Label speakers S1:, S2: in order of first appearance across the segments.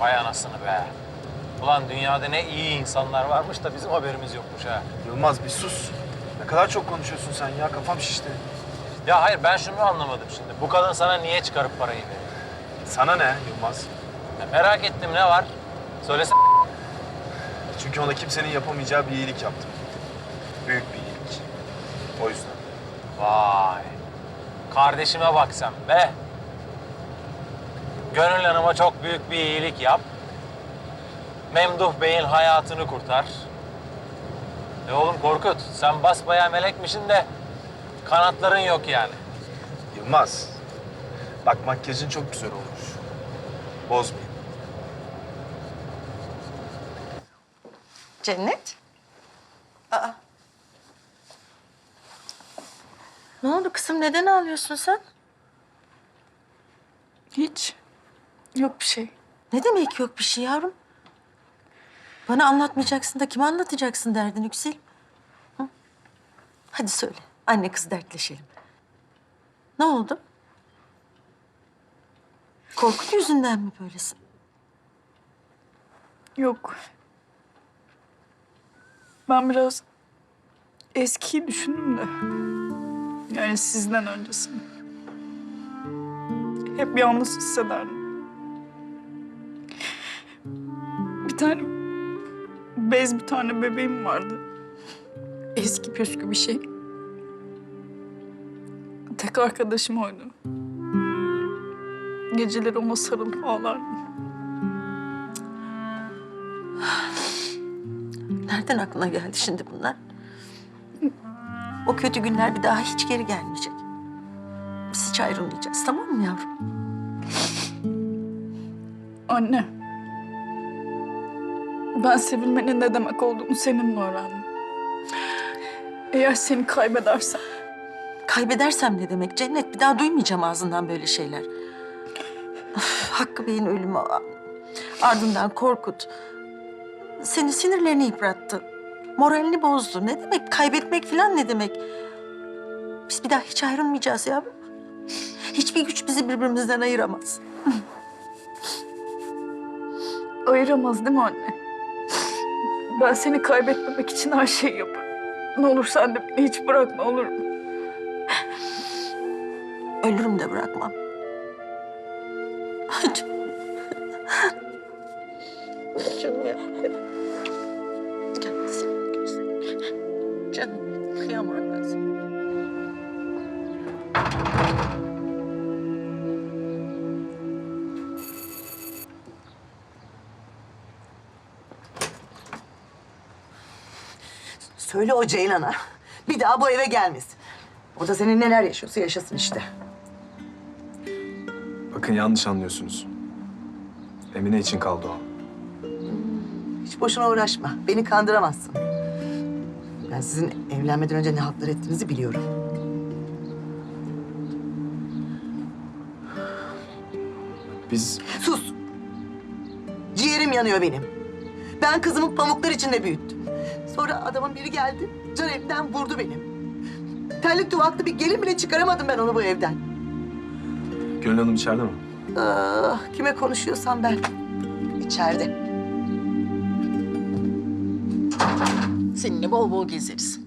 S1: Vay anasını be. Ulan dünyada ne iyi insanlar varmış da bizim haberimiz yokmuş ha.
S2: Yılmaz bir sus. Ne kadar çok konuşuyorsun sen ya kafam şişti.
S1: Ya hayır ben şunu anlamadım şimdi. Bu kadın sana niye çıkarıp parayı veriyor?
S2: Sana ne Yılmaz?
S1: Ya merak ettim ne var? Söylesene.
S2: Çünkü ona kimsenin yapamayacağı bir iyilik yaptım. Büyük bir iyilik. O yüzden.
S1: Vay. Kardeşime bak sen be. Gönül Hanım'a çok büyük bir iyilik yap. Memduh Bey'in hayatını kurtar. E oğlum Korkut, sen basbayağı melekmişsin de kanatların yok yani.
S2: Yılmaz. Bak makyajın çok güzel olmuş. Bozmayayım.
S3: Cennet? Aa. Ne oldu kızım? Neden ağlıyorsun sen?
S4: Hiç. Yok bir şey.
S3: Ne demek yok bir şey yavrum? Bana anlatmayacaksın da kime anlatacaksın derdin Yüksel? Hı? Hadi söyle. Anne kız dertleşelim. Ne oldu? Korkut yüzünden mi böylesin?
S4: Yok. Ben biraz eskiyi düşündüm de. Yani sizden öncesini. Hep yalnız hissederdim. Bir tane bez bir tane bebeğim vardı. Eski püskü bir şey. Tek arkadaşım oydu. Geceleri ona sarılıp ağlardım.
S3: Nereden aklına geldi şimdi bunlar? O kötü günler bir daha hiç geri gelmeyecek. Biz hiç ayrılmayacağız tamam mı yavrum?
S4: Anne. Ben sevilmenin ne demek olduğunu seninle öğrendim. Eğer seni kaybedersem
S3: Kaybedersem ne demek Cennet? Bir daha duymayacağım ağzından böyle şeyler. Of, Hakkı Bey'in ölümü, ardından Korkut. Seni sinirlerini yıprattı. Moralini bozdu. Ne demek? Kaybetmek falan ne demek? Biz bir daha hiç ayrılmayacağız yavrum. Hiçbir güç bizi birbirimizden ayıramaz.
S4: ayıramaz değil mi anne? Ben seni kaybetmemek için her şeyi yaparım. Ne olur sen de beni hiç bırakma olur mu?
S3: Ölürüm de bırakmam. Canım. Canım ya. Canım. Canım kıyamam
S5: Söyle o Ceylan'a. Bir daha bu eve gelmesin. O da senin neler yaşıyorsa yaşasın işte.
S6: Bakın yanlış anlıyorsunuz. Emine için kaldı o.
S5: Hiç boşuna uğraşma. Beni kandıramazsın. Ben sizin evlenmeden önce ne haklar ettiğinizi biliyorum.
S6: Biz
S5: Sus. Ciğerim yanıyor benim. Ben kızımı pamuklar içinde büyüttüm. Sonra adamın biri geldi. Can evden vurdu benim. Terlik tuvaklı bir gelin bile çıkaramadım ben onu bu evden.
S6: Gönül Hanım içeride mi?
S5: Ah, kime konuşuyorsam ben. İçeride.
S3: Seninle bol bol gezeriz.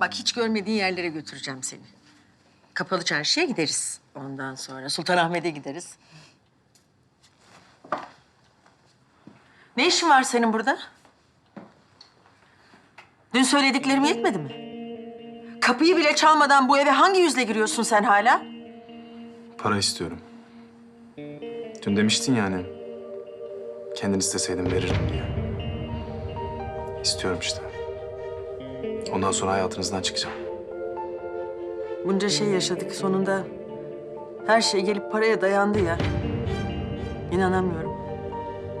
S3: Bak hiç görmediğin yerlere götüreceğim seni. Kapalı çarşıya gideriz. Ondan sonra Sultanahmet'e gideriz. Ne işin var senin burada? Dün söylediklerim yetmedi mi? Kapıyı bile çalmadan bu eve hangi yüzle giriyorsun sen hala?
S6: Para istiyorum. Dün demiştin yani. Kendin isteseydin verirdim diye. İstiyorum işte. Ondan sonra hayatınızdan çıkacağım.
S3: Bunca şey yaşadık sonunda. Her şey gelip paraya dayandı ya. İnanamıyorum.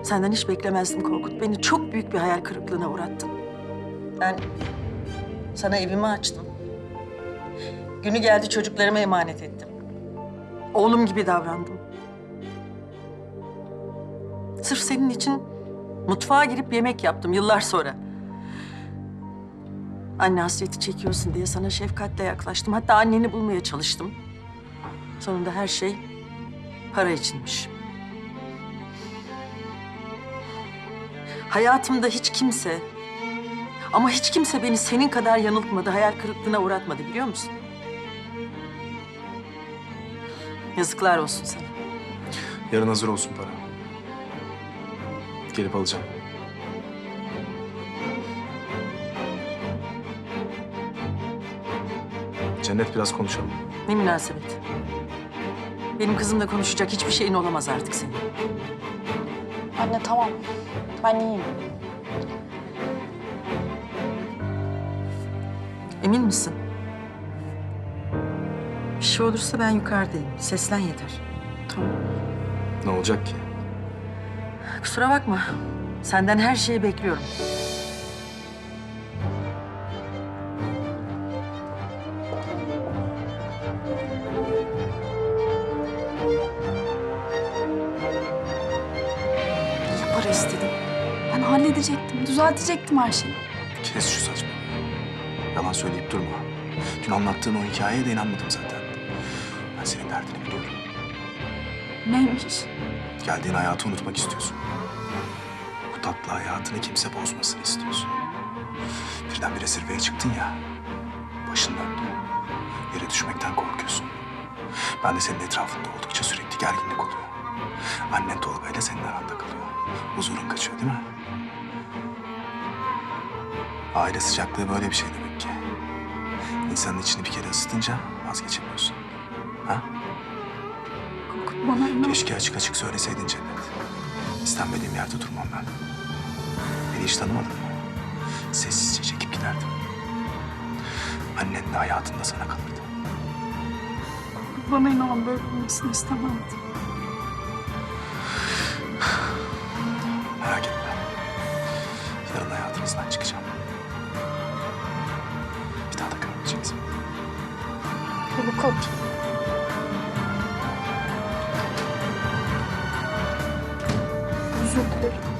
S3: Senden hiç beklemezdim Korkut. Beni çok büyük bir hayal kırıklığına uğrattın. Ben sana evimi açtım. Günü geldi çocuklarıma emanet ettim. Oğlum gibi davrandım. Sırf senin için mutfağa girip yemek yaptım yıllar sonra. Anne hasreti çekiyorsun diye sana şefkatle yaklaştım. Hatta anneni bulmaya çalıştım. Sonunda her şey para içinmiş. Hayatımda hiç kimse ama hiç kimse beni senin kadar yanıltmadı, hayal kırıklığına uğratmadı biliyor musun? Yazıklar olsun sana.
S6: Yarın hazır olsun para. Gelip alacağım. Cennet biraz konuşalım.
S3: Ne münasebet. Benim kızımla konuşacak hiçbir şeyin olamaz artık senin.
S7: Anne tamam. Ben iyiyim.
S3: Emin misin? Bir şey olursa ben yukarıdayım. Seslen yeter.
S7: Tamam.
S6: Ne olacak ki?
S3: Kusura bakma. Senden her şeyi bekliyorum.
S7: Ya para istedim. Ben halledecektim, düzeltecektim her şeyi.
S6: Kes şu saçma. Yalan söyleyip durma. Dün anlattığın o hikayeye de inanmadım zaten. Ben senin derdini biliyorum.
S7: Neymiş?
S6: Geldiğin hayatı unutmak istiyorsun. Bu tatlı hayatını kimse bozmasını istiyorsun. Birdenbire zirveye çıktın ya. Başın döndü. Yere düşmekten korkuyorsun. Ben de senin etrafında oldukça sürekli gerginlik oluyor. Annen Tolga ile senin aranda kalıyor. Huzurun kaçıyor değil mi? Aile sıcaklığı böyle bir şey demek. İnsanın içini bir kere ısıtınca vazgeçemiyorsun. Ha?
S7: Korkut bana inan.
S6: Keşke açık açık söyleseydin Cennet. İstenmediğim yerde durmam ben. Beni hiç tanımadın mı? Sessizce çekip giderdim. Annen de hayatında sana kalırdı.
S7: Bana inan böyle olmasını istemezdim. Korkut. Özür.